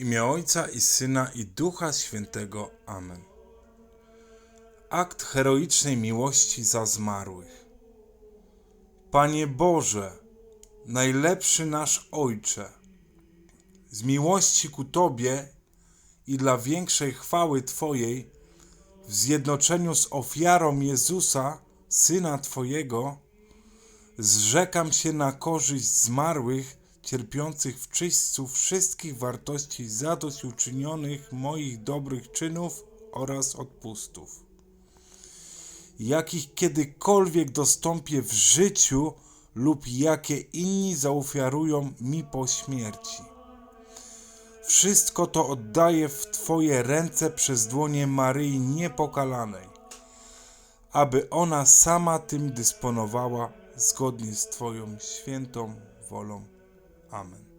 imię Ojca i Syna i Ducha Świętego. Amen. Akt heroicznej miłości za zmarłych. Panie Boże, najlepszy nasz Ojcze, z miłości ku Tobie i dla większej chwały Twojej, w zjednoczeniu z ofiarą Jezusa, Syna Twojego, zrzekam się na korzyść zmarłych, cierpiących w czyśćcu wszystkich wartości zadośćuczynionych moich dobrych czynów oraz odpustów, jakich kiedykolwiek dostąpię w życiu lub jakie inni zaofiarują mi po śmierci. Wszystko to oddaję w Twoje ręce przez dłonie Maryi Niepokalanej, aby ona sama tym dysponowała zgodnie z Twoją świętą wolą. Amen.